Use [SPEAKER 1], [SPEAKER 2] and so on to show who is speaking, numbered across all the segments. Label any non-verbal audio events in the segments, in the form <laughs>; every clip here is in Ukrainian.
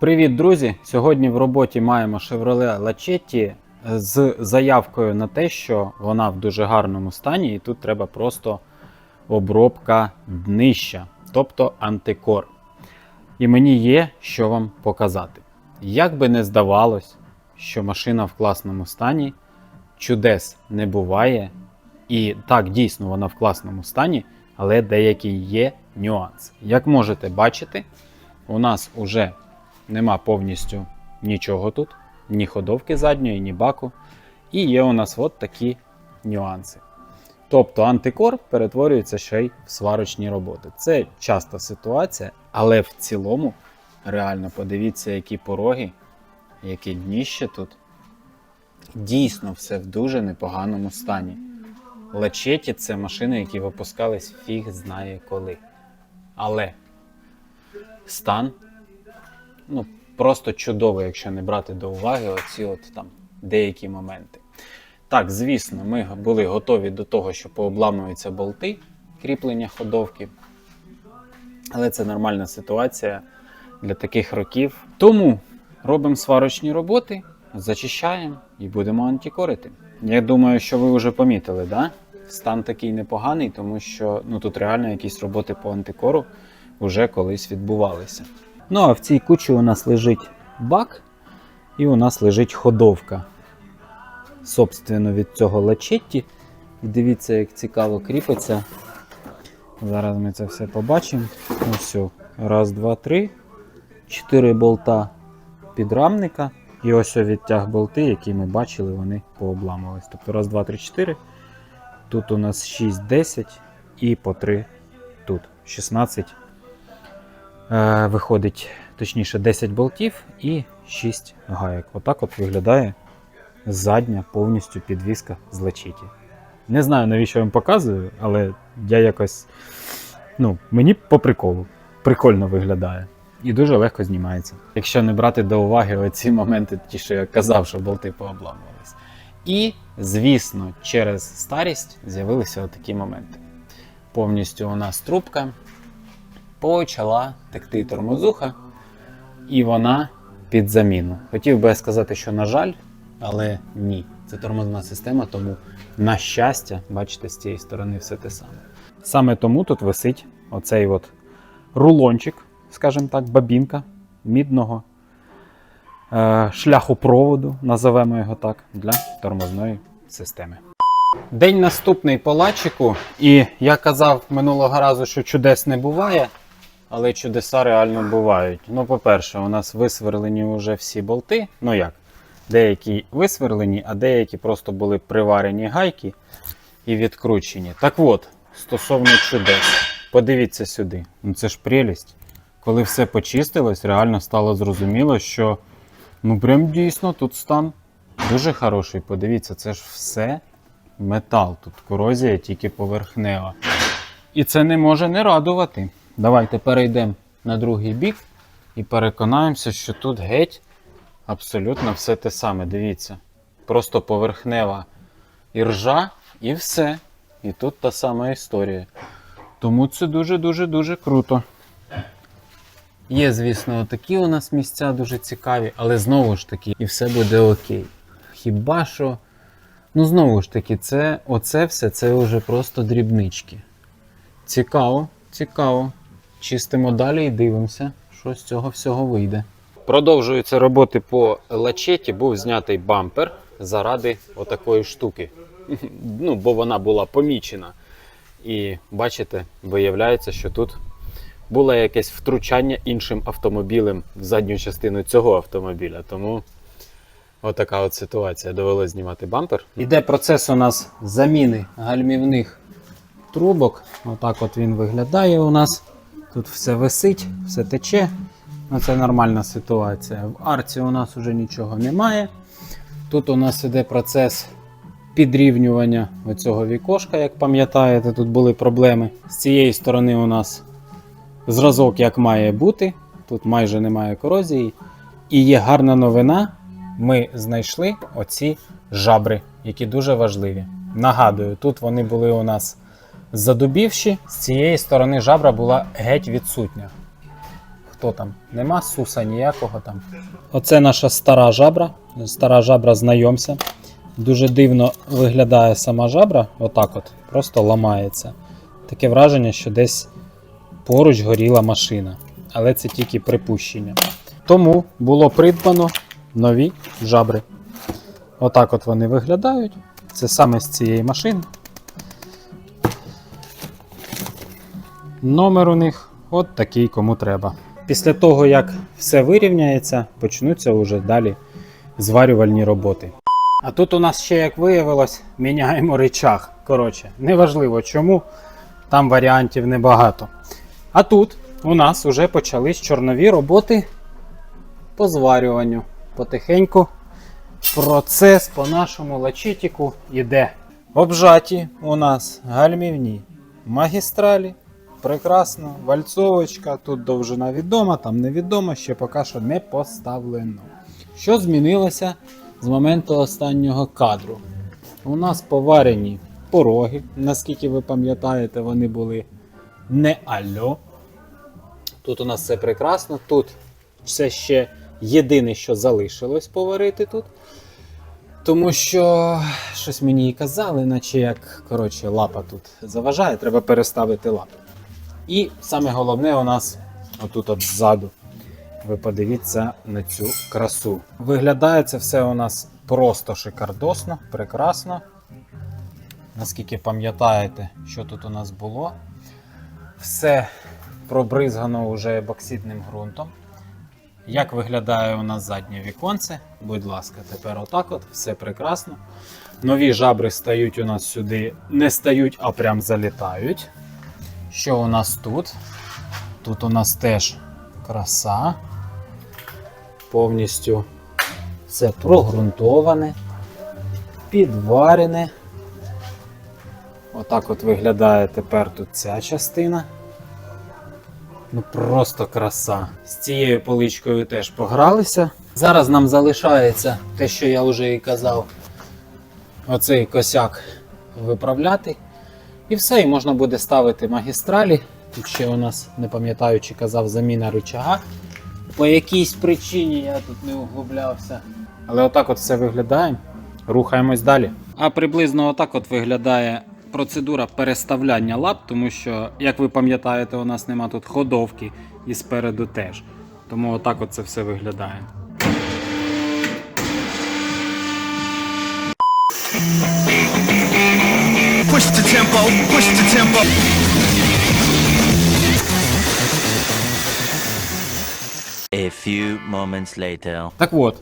[SPEAKER 1] Привіт, друзі! Сьогодні в роботі маємо Chevrolet Lachetti з заявкою на те, що вона в дуже гарному стані, і тут треба просто обробка днища, тобто антикор. І мені є що вам показати. Як би не здавалось, що машина в класному стані, чудес не буває. І так, дійсно, вона в класному стані, але деякі є нюанси. Як можете бачити, у нас уже нема повністю нічого тут, ні ходовки задньої, ні баку. І є у нас от такі нюанси. Тобто антикор перетворюється ще й в сварочні роботи. Це часта ситуація, але в цілому, реально подивіться, які пороги, яке дніще тут. Дійсно, все в дуже непоганому стані. Лачеті це машини, які випускались фіг знає коли. Але стан ну, просто чудовий, якщо не брати до уваги оці от там деякі моменти. Так, звісно, ми були готові до того, що пообламуються болти кріплення ходовки. Але це нормальна ситуація для таких років. Тому робимо сварочні роботи, зачищаємо і будемо антикорити. Я думаю, що ви вже помітили, да? стан такий непоганий, тому що ну, тут реально якісь роботи по антикору вже колись відбувалися. Ну а в цій кучі у нас лежить бак і у нас лежить ходовка. Собственно, від цього лачетті. І дивіться, як цікаво кріпиться. Зараз ми це все побачимо. Ось все. Раз, два, три. Чотири болта підрамника. І ось відтяг болти, які ми бачили, вони пообламувались. Тобто раз, два, три, чотири. Тут у нас 6, 10 і по 3 тут. 16 е, виходить, точніше, 10 болтів і 6 гаєк. Отак от виглядає задня повністю підвіска з лачеті. Не знаю, навіщо я вам показую, але я якось. Ну, мені по приколу. Прикольно виглядає. І дуже легко знімається. Якщо не брати до уваги оці моменти, ті, що я казав, що болти пообламувались. І, звісно, через старість з'явилися отакі моменти. Повністю у нас трубка почала текти тормозуха, і вона під заміну. Хотів би я сказати, що на жаль, але ні. Це тормозна система, тому, на щастя, бачите, з цієї сторони все те саме. Саме тому тут висить оцей от рулончик, скажімо так, бабінка мідного е, шляхопроводу, називаємо його так, для тормозної системи. День наступний по лачику, і я казав минулого разу, що чудес не буває, але чудеса реально бувають. Ну, по-перше, у нас висверлені вже всі болти. Ну як? Деякі висверлені, а деякі просто були приварені гайки і відкручені. Так от, стосовно чудес, подивіться сюди. Ну це ж прелість. Коли все почистилось, реально стало зрозуміло, що ну прям дійсно тут стан дуже хороший. Подивіться, це ж все метал. Тут корозія тільки поверхнева. І це не може не радувати. Давайте перейдемо на другий бік і переконаємося, що тут геть абсолютно все те саме. Дивіться. Просто поверхнева іржа і все. І тут та сама історія. Тому це дуже-дуже дуже круто. Є, звісно, такі у нас місця дуже цікаві, але знову ж таки, і все буде окей. Хіба що, ну знову ж таки, це, оце все це вже просто дрібнички. Цікаво, цікаво. Чистимо далі і дивимося, що з цього всього вийде. Продовжуються роботи по лачеті, був знятий бампер заради отакої штуки. <laughs> Ну, бо вона була помічена. І бачите, виявляється, що тут було якесь втручання іншим автомобілем в задню частину цього автомобіля. Тому отака от ситуація. Довелося знімати бампер. Іде процес у нас заміни гальмівних трубок. Отак от він виглядає у нас. Тут все висить, все тече. Ну, Це нормальна ситуація. В арці у нас вже нічого немає. Тут у нас іде процес підрівнювання оцього вікошка, як пам'ятаєте, тут були проблеми. З цієї сторони у нас зразок як має бути. Тут майже немає корозії. І є гарна новина. Ми знайшли оці жабри, які дуже важливі. Нагадую, тут вони були у нас задубівші, з цієї сторони жабра була геть відсутня. Хто там? Нема суса ніякого там. Оце наша стара жабра. Стара жабра, знайомся. Дуже дивно виглядає сама жабра, отак от, просто ламається. Таке враження, що десь поруч горіла машина. Але це тільки припущення. Тому було придбано нові жабри. Отак от вони виглядають. Це саме з цієї машини. Номер у них от такий, кому треба. Після того, як все вирівняється, почнуться вже далі зварювальні роботи. А тут у нас ще, як виявилось, міняємо речах. Коротше, неважливо чому, там варіантів небагато. А тут у нас вже почались чорнові роботи по зварюванню. Потихеньку процес по нашому лачетіку йде. Обжаті у нас гальмівні магістралі. Прекрасно, вальцовочка, тут довжина відома, там невідома, ще поки що не поставлено. Що змінилося з моменту останнього кадру? У нас поварені пороги, наскільки ви пам'ятаєте, вони були не альо. Тут у нас все прекрасно. Тут все ще єдине, що залишилось поварити тут. Тому що щось мені і казали, наче як коротше, лапа тут заважає, треба переставити лапу. І саме головне у нас отут от ззаду. Ви подивіться на цю красу. Виглядає це все у нас просто шикардосно, прекрасно. Наскільки пам'ятаєте, що тут у нас було. Все пробризгано вже бокситним ґрунтом. Як виглядає у нас заднє віконце? Будь ласка, тепер отак от, все прекрасно. Нові жабри стають у нас сюди, не стають, а прям залітають. Що у нас тут? Тут у нас теж краса. Повністю все прогрунтоване, підварене. Отак от виглядає тепер тут ця частина. Ну просто краса. З цією поличкою теж погралися. Зараз нам залишається те, що я вже і казав, оцей косяк виправляти. І все, і можна буде ставити магістралі. Тут ще у нас, не пам'ятаю, чи казав заміна рычага. По якійсь причині я тут не углублявся. Але отак от все виглядає. Рухаємось далі. А приблизно отак от виглядає процедура переставляння лап, тому що, як ви пам'ятаєте, у нас нема тут ходовки і спереду теж. Тому отак от це все виглядає.
[SPEAKER 2] Push the tempo, push the tempo.
[SPEAKER 3] A few moments later.
[SPEAKER 1] Так от,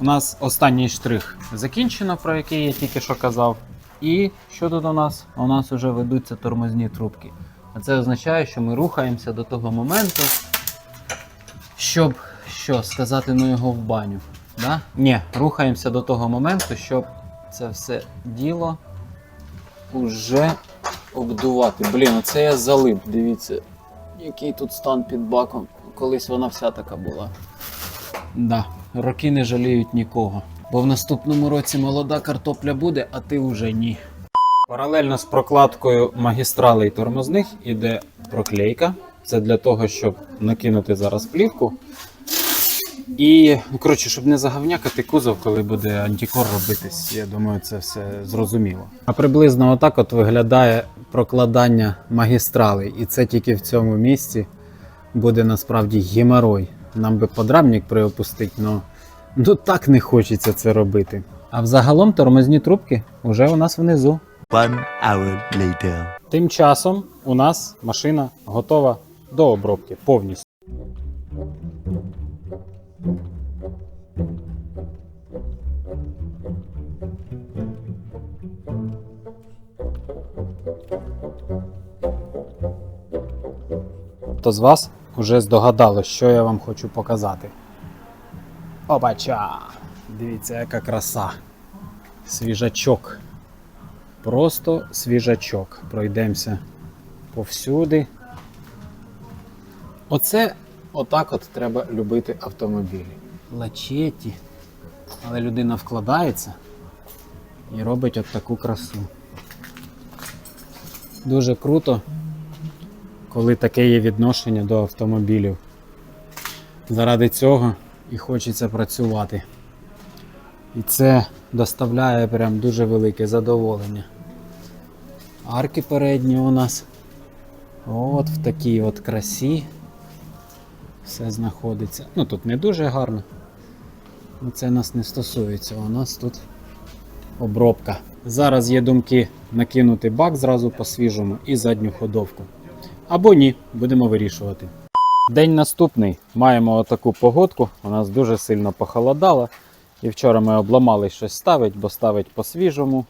[SPEAKER 1] у нас останній штрих закінчено, про який я тільки що казав. І що тут у нас? У нас вже ведуться тормозні трубки. А це означає, що ми рухаємося до того моменту, щоб що, сказати ну його в баню. Да? Ні, рухаємося до того моменту, щоб це все діло уже обдувати. Блін, оце я залип, дивіться, який тут стан під баком. Колись вона вся така була. Да, роки не жаліють нікого. Бо в наступному році молода картопля буде, а ти вже ні. Паралельно з прокладкою магістралей тормозних іде проклейка. Це для того, щоб накинути зараз плівку. І, ну, коротше, щоб не загавнякати кузов, коли буде антикор робитись, я думаю, це все зрозуміло. А приблизно отак от виглядає прокладання магістралей. І це тільки в цьому місці буде насправді геморой. Нам би подрамник приопустити, але ну так не хочеться це робити. А взагалом тормозні трубки вже у нас внизу.
[SPEAKER 3] One hour later.
[SPEAKER 1] Тим часом у нас машина готова до обробки повністю. Хто з вас вже здогадали, що я вам хочу показати. Опача! Дивіться, яка краса. Свіжачок. Просто свіжачок. Пройдемося повсюди. Оце отак от треба любити автомобілі. Лачеті. Але людина вкладається і робить от таку красу. Дуже круто, коли таке є відношення до автомобілів. Заради цього і хочеться працювати. І це доставляє прям дуже велике задоволення. Арки передні у нас. От в такій от красі. Все знаходиться. Ну тут не дуже гарно. Ну, Це нас не стосується. У нас тут обробка. Зараз є думки накинути бак зразу по свіжому і задню ходовку. Або ні, будемо вирішувати. День наступний. Маємо отаку погодку. У нас дуже сильно похолодало. І вчора ми обламали щось ставити, бо ставить по свіжому.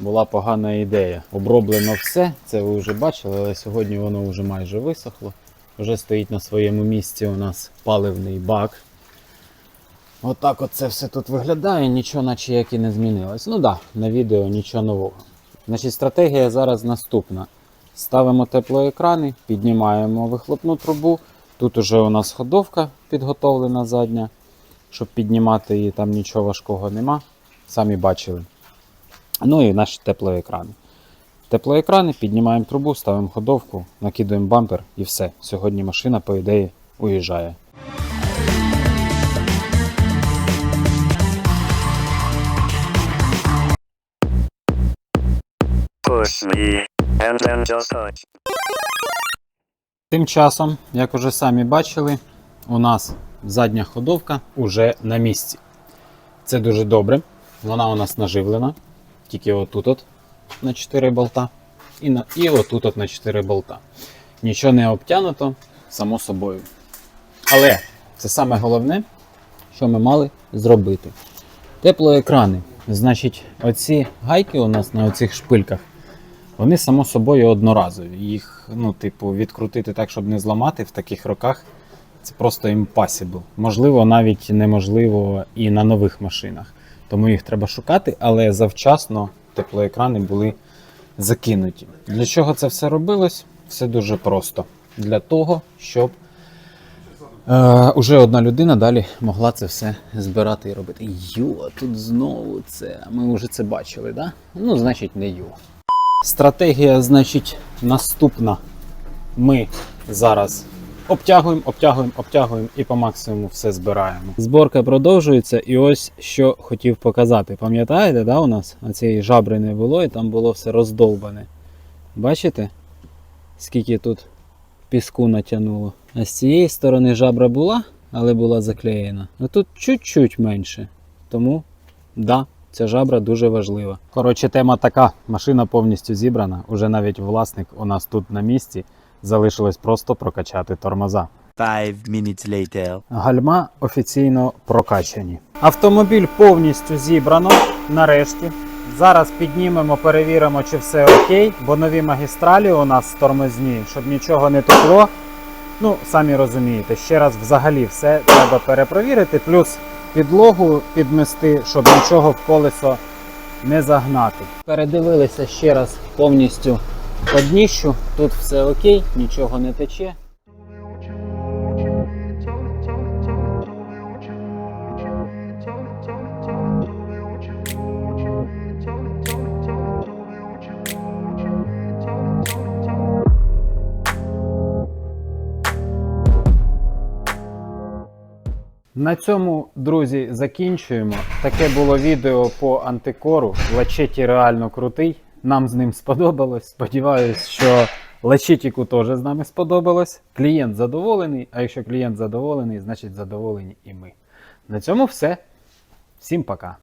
[SPEAKER 1] Була погана ідея. Оброблено все, це ви вже бачили, але сьогодні воно вже майже висохло. Вже стоїть на своєму місці у нас паливний бак. Отак от це все тут виглядає, нічого наче як і не змінилось. Ну так, да, на відео нічого нового. Значить, стратегія зараз наступна. Ставимо теплоекрани, піднімаємо вихлопну трубу. Тут уже у нас ходовка підготовлена задня, щоб піднімати її, там нічого важкого нема. Самі бачили. Ну і наші теплоекрани. Теплоекрани, піднімаємо трубу, ставимо ходовку, накидуємо бампер і все. Сьогодні машина, по ідеї, уїжджає. Тим часом, як уже самі бачили, у нас задня ходовка уже на місці. Це дуже добре. Вона у нас наживлена. Тільки отут от на 4 болта. І, на, і отут от на 4 болта. Нічого не обтянуто, само собою. Але це саме головне, що ми мали зробити. Теплоекрани. Значить, оці гайки у нас на оцих шпильках. Вони само собою одноразові. Їх, ну, типу, відкрутити так, щоб не зламати в таких роках. Це просто impossible. Можливо, навіть неможливо і на нових машинах. Тому їх треба шукати, але завчасно теплоекрани були закинуті. Для чого це все робилось? Все дуже просто. Для того, щоб е, уже одна людина далі могла це все збирати і робити. Йо, тут знову це. Ми вже це бачили, да? Ну, значить, не ю. Стратегія, значить, наступна. Ми зараз обтягуємо, обтягуємо, обтягуємо і по максимуму все збираємо. Зборка продовжується, і ось що хотів показати. Пам'ятаєте, да, у нас цієї жабри не було, і там було все роздовбане. Бачите, скільки тут піску натягнуло? А з цієї сторони жабра була, але була заклеєна. А тут чуть-чуть менше. Тому, да, Ця жабра дуже важлива. Коротше, тема така: машина повністю зібрана. Уже навіть власник у нас тут на місці. Залишилось просто прокачати тормоза.
[SPEAKER 3] Five minutes later.
[SPEAKER 1] Гальма офіційно прокачані. Автомобіль повністю зібрано нарешті. Зараз піднімемо, перевіримо, чи все окей, бо нові магістралі у нас тормозні, щоб нічого не текло. Ну, самі розумієте, ще раз взагалі все треба перепровірити, плюс підлогу підмести, щоб нічого в колесо не загнати. Передивилися ще раз повністю по дніщу. Тут все окей, нічого не тече. На цьому, друзі, закінчуємо. Таке було відео по антикору. Лачеті реально крутий. Нам з ним сподобалось. Сподіваюсь, що Лечитіку теж з нами сподобалось. Клієнт задоволений, а якщо клієнт задоволений, значить задоволені і ми. На цьому все. Всім пока.